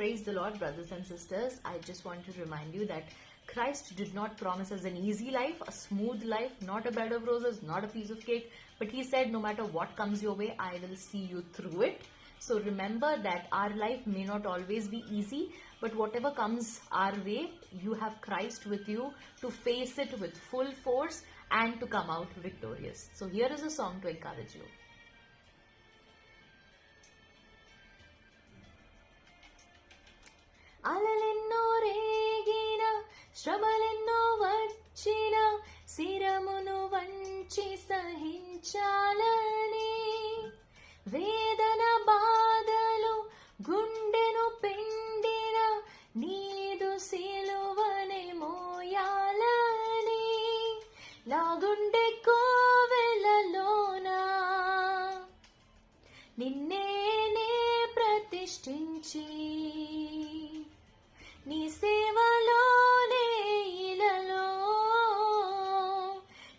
Praise the Lord, brothers and sisters. I just want to remind you that Christ did not promise us an easy life, a smooth life, not a bed of roses, not a piece of cake, but He said, no matter what comes your way, I will see you through it. So remember that our life may not always be easy, but whatever comes our way, you have Christ with you to face it with full force and to come out victorious. So here is a song to encourage you. శ్రమలెన్నో వచ్చిన శిరమును వంచి సహించాలని. వేదన బాధలు గుండెను పిండిన నీదు సిలువని మోయాలని. నా గుండె కోవెలలోనా? నిన్నే ప్రతిష్ఠించి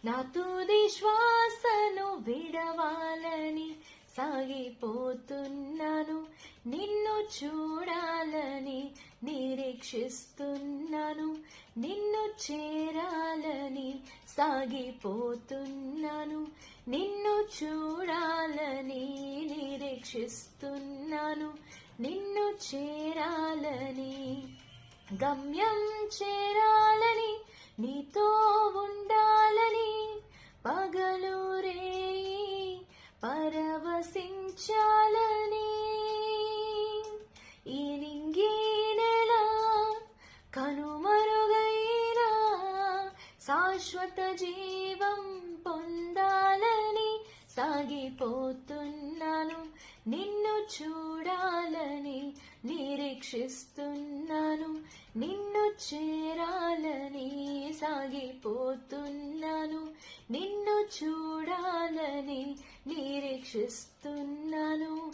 నా తుది శ్వాసను విడవాలని సాగిపోతున్నాను. నిన్ను చూడాలని నిరీక్షిస్తున్నాను. నిన్ను చేరాలని సాగిపోతున్నాను. నిన్ను చూడాలని నిరీక్షిస్తున్నాను. నిన్ను చేరాలని గమ్యం చేరాలని శాశ్వత జీవం పొందాలని సాగిపోతున్నాను. నిన్ను చూడాలని నిరీక్షిస్తున్నాను. నిన్ను చేరాలని సాగిపోతున్నాను. నిన్ను చూడాలని నిరీక్షిస్తున్నాను.